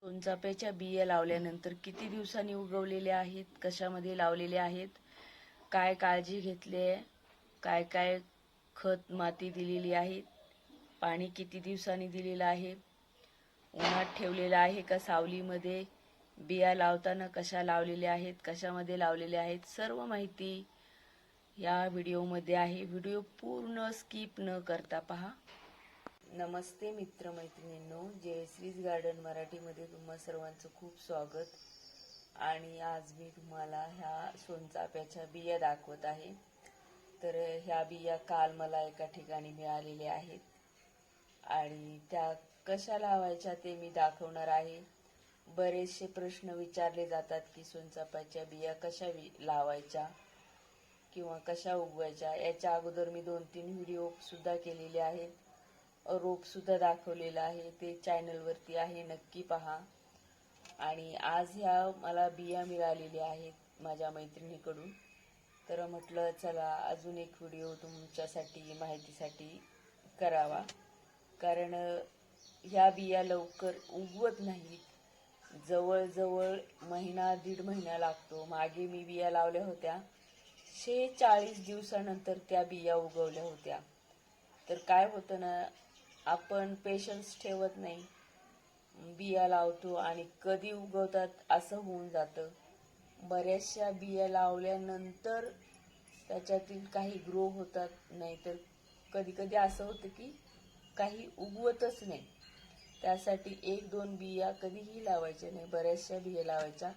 सोनचाफ्याच्या बिया लावल्यानंतर किती दिवसांनी उगवलेले आहेत? कशामध्ये लावलेले आहेत? काय काळजी घेतली आहे? काय काय खत माती दिलेली आहे? पाणी किती दिवसांनी दिलेलं आहे? उन्हात ठेवलेलं आहे का सावलीमध्ये? बिया लावताना कशा लावलेल्या आहेत? कशामध्ये लावलेल्या आहेत? सर्व माहिती या व्हिडिओमध्ये आहे. व्हिडिओ पूर्ण स्किप न करता पहा. नमस्ते मित्रमैत्रिणींनो जयश्रीज गार्डन मराठीमध्ये तुम्हा सर्वांचं खूप स्वागत. आणि आज मी तुम्हाला ह्या सोनचाफ्याच्या बिया दाखवत आहे. तर ह्या बिया काल मला एका ठिकाणी मिळालेल्या आहेत. आणि त्या कशा लावायच्या ते मी दाखवणार आहे. बरेचसे प्रश्न विचारले जातात की सोनचाफ्याच्या बिया कशा वि- लावायच्या किंवा कशा उगवायच्या. याच्या अगोदर मी दोन तीन व्हिडिओ सुद्धा केलेले आहेत. रोप सुद्धा दाखवलेलं आहे. ते चॅनलवरती आहे. नक्की पहा. आणि आज ह्या मला बिया मिळालेल्या आहेत माझ्या मैत्रिणीकडून. तर म्हटलं चला अजून एक व्हिडिओ तुमच्यासाठी माहितीसाठी करावा. कारण ह्या बिया लवकर उगवत नाहीत. जवळजवळ महिना दीड महिना लागतो. मागे मी बिया लावल्या होत्या. शेचाळीस दिवसानंतर त्या बिया उगवल्या होत्या. तर काय होतं ना आपण पेशन्स ठेवत नाही. बिया लावतो आणि कधी उगवतात असं होऊन जातं. बऱ्याचशा बिया लावल्यानंतर त्याच्यातील काही ग्रो होतात. नाहीतर कधी कधी असं होतं की काही उगवतच नाही. त्यासाठी एक दोन बिया कधीही लावायच्या नाही. बऱ्याचशा बिया लावायच्या.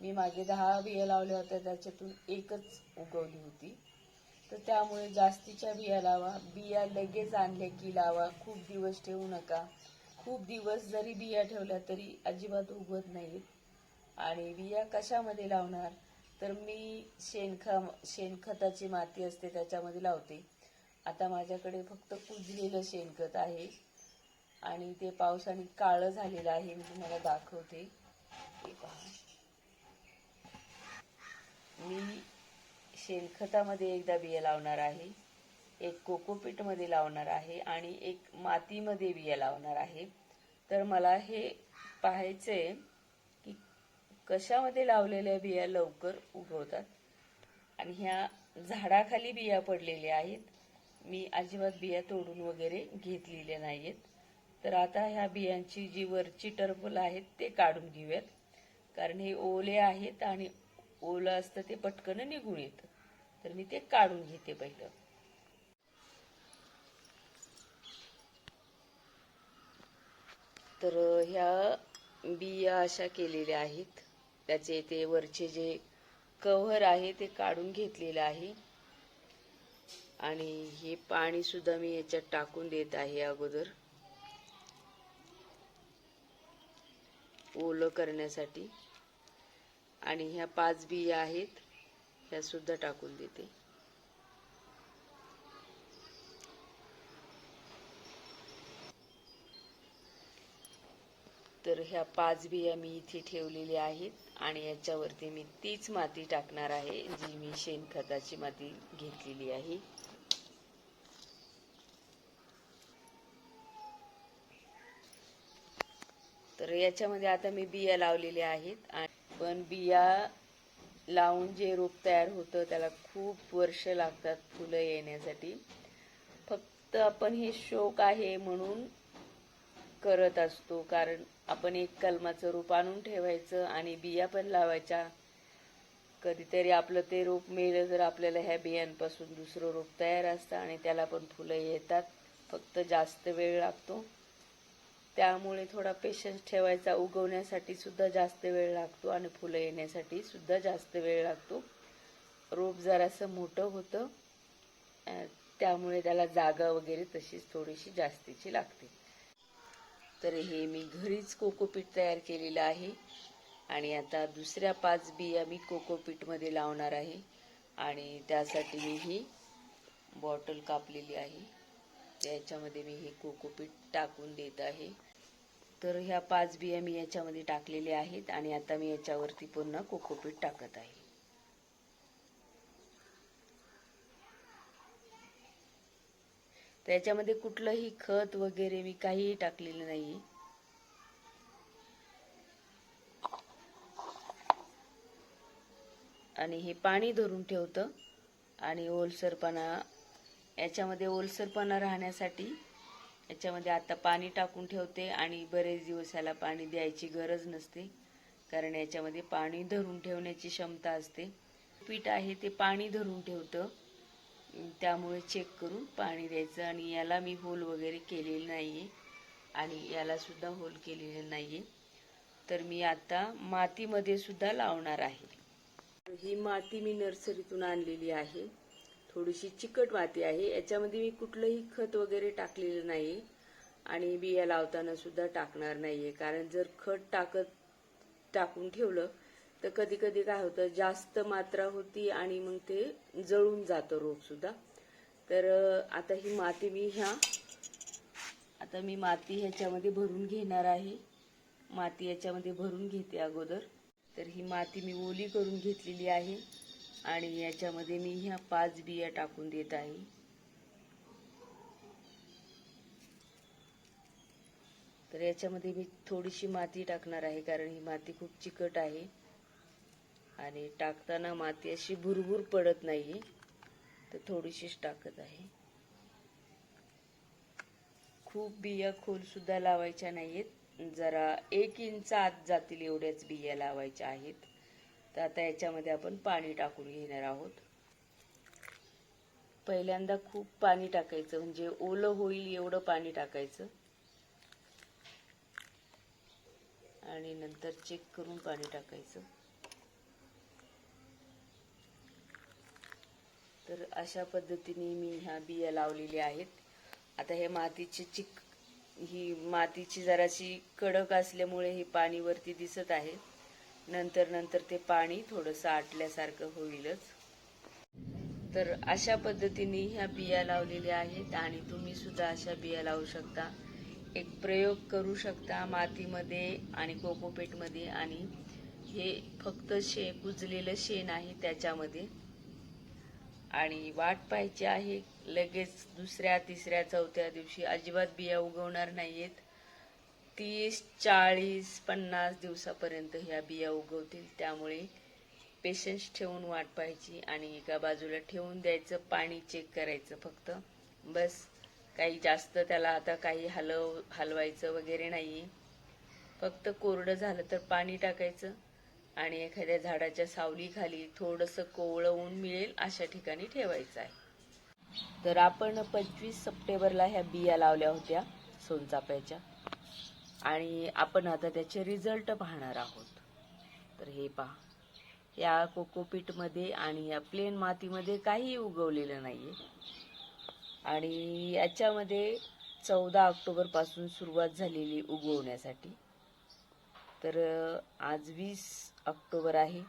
मी मागे दहा बिया लावल्या होत्या. त्याच्यातून एकच उगवली होती. तर त्यामुळे जास्तीच्या बिया लावा. बिया लगेच आणल्या की लावा. खूप दिवस ठेवू नका. खूप दिवस जरी बिया ठेवल्या तरी अजिबात उगवत नाहीत. आणि बिया कशामध्ये लावणार? तर मी शेणखा शेणखताची माती असते त्याच्यामध्ये लावते. आता माझ्याकडे फक्त कुजलेलं शेणखत आहे. आणि ते पावसाने काळं झालेलं आहे. मी तुम्हाला दाखवते. पहा. मी शेणखतामध्ये एकदा बिया लावणार आहे एक कोकोपीटमध्ये लावणार आहे आणि एक मातीमध्ये बिया लावणार आहे. तर मला हे पाहायचंय की कशामध्ये लावलेल्या बिया लवकर उगवतात. आणि ह्या झाडाखाली बिया पडलेल्या आहेत. मी अजिबात बिया तोडून वगैरे घेतलेल्या नाही आहेत तर आता ह्या बियांची जी वरची टर्बल आहेत ते काढून घेऊयात. कारण हे ओले आहेत आणि ओलं असतं ते पटकन निघून येतं. तर मी ते काढून घेते पहिलं. तर ह्या बिया अशा केलेल्या आहेत. त्याचे ते वरचे जे कव्हर आहे ते काढून घेतलेलं आहे. आणि हे पाणी सुद्धा मी याच्यात टाकून देत आहे अगोदर. ओलं करण्यासाठी. आणि ह्या पाच बिया आहेत. ह्या सुद्धा टाकून देते. तर ह्या पाच बिया मी इथे ठेवलेल्या आहेत आणि याच्यावरती मी तीच माती टाकणार आहे जी मी शेणखताची माती घेतलेली आहे. तर याच्यामध्ये आता मी बिया लावलेल्या आहेत आणि पण बिया लावून जे रोप तयार होतं त्याला खूप वर्ष लागतात फुलं येण्यासाठी. फक्त आपण हे शोक आहे म्हणून करत असतो कारण आपण एक कलमाचं रोप आणून ठेवायचं आणि बिया पण लावायच्या. कधीतरी आपलं ते रोप मिळलं तर आपल्याला ह्या बियांपासून दुसरं रोप तयार असतं आणि त्याला पण फुलं येतात. फक्त जास्त वेळ लागतो. त्यामुळे थोडा पेशन्स ठेवायचा. उगवण्यासाठी सुद्धा जास्त वेळ लागतो आणि फुलं येण्यासाठी सुद्धा जास्त वेळ लागतो. रोप जरासं मोठं होतं. त्यामुळे त्याला जागा वगैरे तशीच थोडीशी जास्तीची लागते. तर हे मी घरीच कोकोपीट तयार केलेलं आहे. आणि आता दुसऱ्या पाच बिया मी कोकोपीटमध्ये लावणार आहे. आणि त्यासाठी मी ही बॉटल कापलेली आहे. त्याच्यामध्ये मी हे कोकोपीट टाकून देत आहे. तर ह्या पाच बिया मी याच्यामध्ये टाकलेल्या आहेत आणि आता मी याच्यावरती पूर्ण कोकोपीट टाकत आहे. त्याच्यामध्ये कुठलंही खत वगैरे मी काहीही टाकलेलं नाही आणि हे पाणी धरून ठेवतं आणि ओलसरपणा याच्यामध्ये ओलसरपणा राहण्यासाठी याच्यामध्ये आता पाणी टाकून ठेवते आणि बरेच दिवस याला पाणी द्यायची गरज नसते कारण याच्यामध्ये पाणी धरून ठेवण्याची क्षमता असते. पीठ आहे ते पाणी धरून ठेवतं. त्यामुळे चेक करून पाणी द्यायचं आणि याला मी होल वगैरे केलेलं नाही आहे आणि यालासुद्धा होल केलेलं नाही आहे तर मी आता मातीमध्ये सुद्धा लावणार आहे. ही माती मी नर्सरीतून आणलेली आहे. थोडीशी चिकट माती आहे. याच्यामध्ये मी कुठलंही खत वगैरे टाकलेलं नाही आणि बिया लावताना सुद्धा टाकणार नाहीये. कारण जर खत टाकत टाकून ठेवलं तर कधी कधी काय होतं जास्त मात्रा होती आणि मग ते जळून जातं रोप सुद्धा. तर आता ही माती मी ह्या आता मी माती ह्याच्यामध्ये भरून घेणार आहे. माती याच्यामध्ये भरून घेते अगोदर. तर ही माती मी ओली करून घेतलेली आहे. आणि याच्यामध्ये मी ह्या पाच बिया टाकून देत आहे. तर याच्यामध्ये मी थोडीशी माती टाकणार आहे कारण ही माती खूप चिकट आहे. आणि टाकताना माती अशी भुरभुर पडत नाही तर थोडीशीच टाकत आहे. खूप बिया खोल सुद्धा लावायच्या नाहीत जरा एक इंच आत जातील एवढ्याच बिया लावायच्या आहेत. तर आता याच्यामध्ये आपण पाणी टाकून घेणार आहोत. पहिल्यांदा खूप पाणी टाकायचं म्हणजे ओलं होईल एवढं पाणी टाकायचं. आणि नंतर चेक करून पाणी टाकायचं. तर अशा पद्धतीने मी ह्या बिया लावलेल्या आहेत. आता हे मातीची चिक ही मातीची जराशी कडक असल्यामुळे हे पाणीवरती दिसत आहे. नंतर नंतर ते पाणी थोडंसं आटल्यासारखं होईलच. तर अशा पद्धतीने ह्या बिया लावलेल्या आहेत आणि तुम्ही सुद्धा अशा बिया लावू शकता. एक प्रयोग करू शकता मातीमध्ये आणि कोकोपेटमध्ये आणि हे फक्त शे कुजलेलं शेण आहे त्याच्यामध्ये. आणि वाट पाहायची आहे लगेच दुसऱ्या तिसऱ्या चौथ्या दिवशी अजिबात बिया उगवणार नाहीयेत. तीस चाळीस पन्नास दिवसापर्यंत ह्या बिया उगवतील. त्यामुळे पेशन्स ठेवून वाट पाहायची आणि एका बाजूला ठेवून द्यायचं पाणी चेक करायचं फक्त. बस काही जास्त त्याला आता काही हलव हलवायचं वगैरे नाही फक्त कोरडं झालं तर पाणी टाकायचं आणि एखाद्या झाडाच्या सावलीखाली थोडंसं कोवळं ऊन मिळेल अशा ठिकाणी ठेवायचं आहे. तर आपण पंचवीस सप्टेंबरला ह्या बिया लावल्या होत्या सोनचाफ्याच्या. आणि आपण आता त्याचे रिझल्ट पाहणार आहोत. तर हे पहा. या कोकोपीटमध्ये आणि या प्लेन मातीमध्ये काहीही उगवलेलं नाहीये. आणि याच्यामध्ये चौदा ऑक्टोबरपासून सुरुवात झालेली उगवण्यासाठी. तर आज वीस ऑक्टोबर आहे.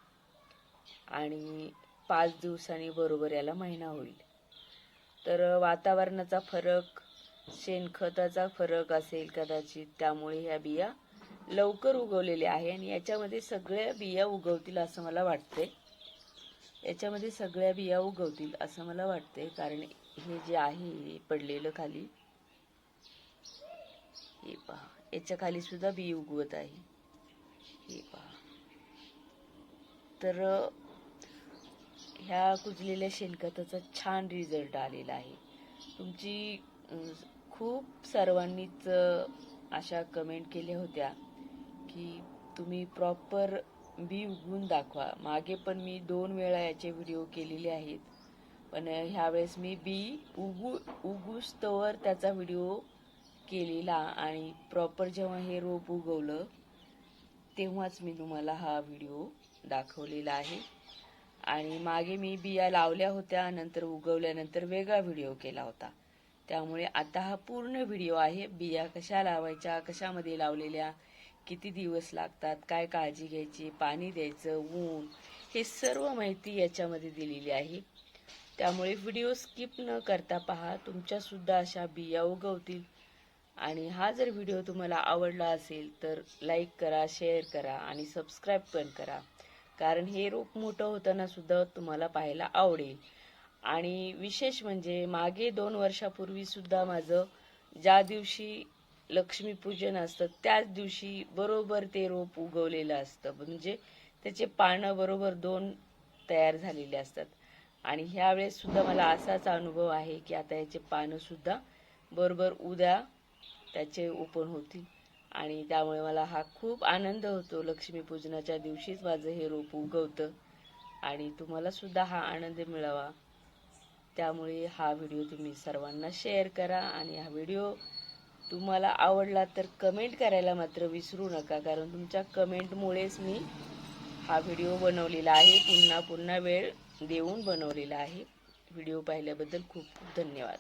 आणि पाच दिवसांनी बरोबर याला महिना होईल. तर वातावरणाचा फरक शेणखताचा फरक असेल कदाचित त्यामुळे ह्या बिया लवकर उगवलेल्या आहे आणि याच्यामध्ये सगळ्या बिया उगवतील असं मला वाटते याच्यामध्ये सगळ्या बिया उगवतील असं मला वाटते कारण हे जे आहे हे पडलेलं खाली हे पहा याच्या खाली सुद्धा बी उगवत आहे. हे पहा. तर ह्या कुजलेल्या शेणखताचा छान रिझल्ट आलेला आहे. तुमची खूप सर्वांनीच अशा कमेंट केल्या होत्या की तुम्ही प्रॉपर बी उगवून दाखवा. मागे पण मी दोन वेळा याचे व्हिडिओ केलेले आहेत. पण ह्यावेळेस मी बी उगू उगुस्तवर त्याचा व्हिडिओ केलेला आणि प्रॉपर जेव्हा हे रोप उगवलं तेव्हाच मी तुम्हाला हा व्हिडिओ दाखवलेला आहे. आणि मागे मी बिया लावल्या होत्या नंतर उगवल्यानंतर वेगळा व्हिडिओ केला होता. त्यामुळे आता हा पूर्ण व्हिडिओ आहे. बिया कशा लावायच्या कशामध्ये लावलेल्या किती दिवस लागतात काय काळजी घ्यायची पाणी द्यायचं ऊन हे सर्व माहिती याच्यामध्ये दिलेली आहे. त्यामुळे व्हिडिओ स्किप न करता पहा. तुमच्यासुद्धा अशा बिया उगवतील. आणि हा जर व्हिडिओ तुम्हाला आवडला असेल तर लाईक करा शेअर करा आणि सबस्क्राईब पण करा. कारण हे रोप मोठं होताना सुद्धा तुम्हाला पाहायला आवडेल. आणि विशेष म्हणजे मागे दोन वर्षापूर्वी सुद्धा माझं ज्या दिवशी लक्ष्मीपूजन असतं त्याच दिवशी बरोबर ते रोप उगवलेलं असतं. म्हणजे त्याचे पानं बरोबर दोन तयार झालेले असतात. आणि ह्यावेळेस सुद्धा मला असाच अनुभव आहे की आता याचे पानं सुद्धा बरोबर उद्या त्याचे ओपन होतील. आणि त्यामुळे मला हा खूप आनंद होतो लक्ष्मीपूजनाच्या दिवशीच माझं हे रोप उगवतं. आणि तुम्हाला सुद्धा हा आनंद मिळावा. त्यामुळे हा व्हिडिओ तुम्ही सर्वांना शेअर करा आणि हा व्हिडिओ तुम्हाला आवडला तर कमेंट करायला मात्र विसरू नका कारण तुमच्या कमेंटमुळेच मी हा व्हिडिओ बनवलेला आहे. पुन्हा पुन्हा वेळ देऊन बनवलेला आहे. व्हिडिओ पाहिल्याबद्दल खूप खूप धन्यवाद.